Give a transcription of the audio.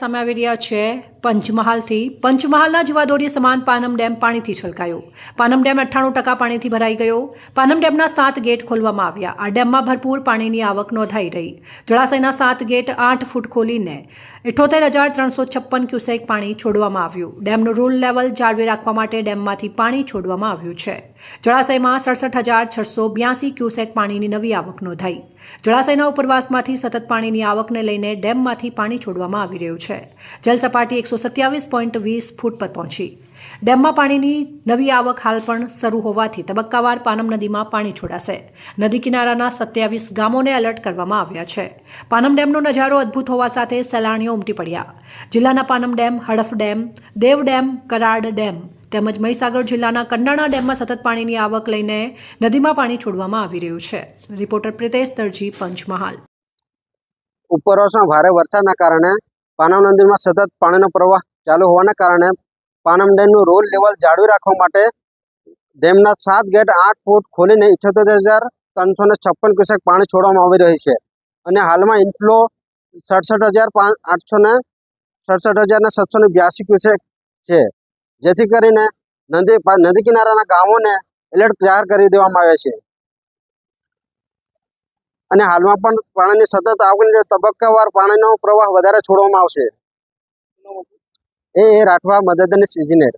સામે રહ્યા છે પંચમહાલથી પંચમહાલના જીવાદોરી સમાન પાનમ ડેમ પાણીથી છલકાયો. પાનમ ડેમ અઠ્ઠાણું ટકા પાણીથી ભરાઈ ગયો. પાનમ ડેમના સાત ગેટ ખોલવામાં આવ્યા. આ ડેમમાં ભરપૂર પાણીની આવક નોંધાઈ રહી. જળાશયના સાત ગેટ આઠ ફૂટ ખોલીને ઇઠોતેર હજાર ત્રણસો છપ્પન ક્યુસેક પાણી છોડવામાં આવ્યું. ડેમનું રૂલ લેવલ જાળવી રાખવા માટે ડેમમાંથી પાણી છોડવામાં આવ્યું છે. જળાશયમાં સડસઠ હજાર છસો બ્યાસી ક્યુસેક પાણીની નવી આવક નોંધાઈ. જળાશયના ઉપરવાસમાંથી સતત પાણીની આવકને લઈને ડેમમાંથી પાણી છોડવામાં આવી રહ્યું છે. જલસપાટી એકસો સત્યાવીસ પોઈન્ટ વીસ ફૂટ પર પહોંચી. ડેમમાં પાણીની નવી આવક હાલ પણ શરૂ હોવાથી તબક્કાવાર પાનમ નદીમાં પાણી છોડાશે. નદી કિનારાના સત્યાવીસ ગામોને એલર્ટ કરવામાં આવ્યા છે. પાનમ ડેમનો નજારો અદ્ભુત હોવા સાથે સહેલાણીઓ ઉમટી પડ્યા. જિલ્લાના Panam dam, Hadaf dam, Dev dam, Karad dam તેમજ મહીસાગર જિલ્લાના કંડાણા ડેમમાં સતત પાણીની આવક લઈને નદીમાં પાણી છોડવામાં આવી રહ્યું છે. રિપોર્ટર પ્રિતેશ દરજી, પંચમહાલ. ઉપરવાસમાં ભારે વરસાદના કારણે પાનમ નદીમાં સતત પાણીનો પ્રવાહ ચાલુ હોવાના કારણે પાનમ ડેમનું રોલ લેવલ જાળવી રાખવા માટે ડેમના સાત ગેટ આઠ ફૂટ ખોલીને ઇઠ્યોતેર હજાર ત્રણસો ને છપ્પન ક્યુસેક પાણી છોડવામાં આવી રહ્યું છે. અને હાલમાં ઇન્ફ્લો સડસઠ હજાર આઠસો ને સડસઠ હજાર ને સાતસો ને બ્યાસી ક્યુસેક છે. જેથી કરીને નદી નદી કિનારાના ગામોને એલર્ટ જાહેર કરી દેવામાં આવે છે. અને હાલમાં પણ પાણીની સતત આવકને તબક્કાવાર પાણીનો પ્રવાહ વધારે છોડવામાં આવશે. એ રાઠવા મદદનીશ ઇજનેર